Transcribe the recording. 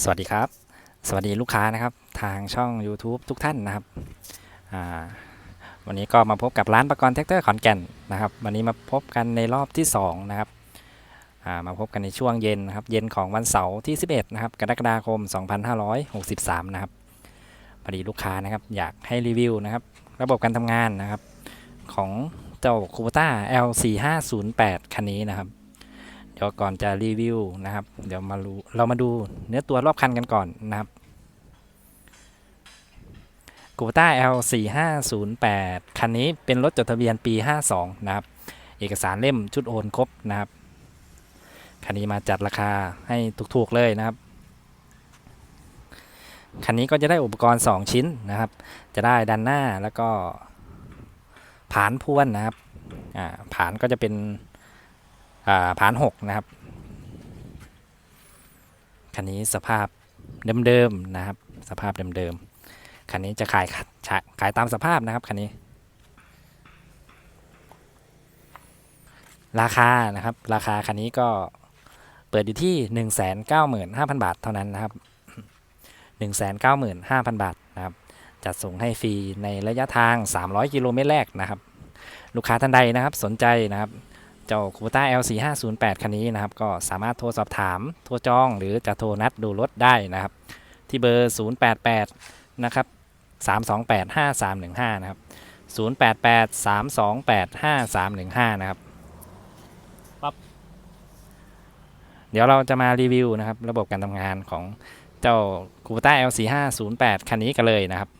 สวัสดีครับ สวัสดีลูกค้านะครับทางช่อง YouTube ทุกท่านนะครับวันนี้ก็มาพบกับร้านประกรณ์แท็กเตอร์ขอนแก่นนะครับ วันนี้มาพบกันในรอบที่2นะครับามาพบกันในช่วงเย็นนะครับเย็นของวันเสาร์ที่ 11นะครับกรกฎาคม 2563 นะครับพอดีลูกค้านะครับอยากให้รีวิวนะครับ ระบบการทำงานนะครับ ของเจ้าคู b ต้า L4508 คันนี้นะครับ ดี๋ยวก่อนจะรีวิวนะครับ เดี๋ยวมารู้เรามาดูเนื้อตัวรอบคันกันก่อนนะครับกูต้า L 4 5 0 8 คันนี้เป็นรถจดทะเบียนปี 52 นะครับ เอกสารเล่มชุดโอนครบนะครับ คันนี้มาจัดราคาให้ถูกๆเลยนะครับ คันนี้ก็จะได้อุปกรณ์ 2 ชิ้นนะครับ จะได้ด้านหน้าแล้วก็ผานพวนนะครับ อ่าผานก็จะเป็น ผานหกนะครับ คันนี้สภาพเดิมๆนะครับ สภาพเดิมๆคันนี้จะขายขายขายตามสภาพนะครับคันนี้ ราคานะครับ ราคาคันนี้ก็เปิดอยู่ที่ 195,000 บาทเท่านั้นนะครับ195,000 บาทนะครับ จัดส่งให้ฟรีในระยะทาง 300 กิโลเมตรแรกนะครับ ลูกค้าท่านใดนะครับสนใจนะครับ เจ้าคูต้า L4508 คันนี้นะครับ ก็สามารถโทรสอบถาม โทรจอง หรือจะโทรนัดดูรถได้นะครับ ที่เบอร์ 088 นะครับ 328 5315 นะครับ 088 328 5315 นะครับปั๊บเดี๋ยวเราจะมารีวิวนะครับ ระบบการทำงานของเจ้าคูต้า L4508 คันนี้กันเลยนะครับ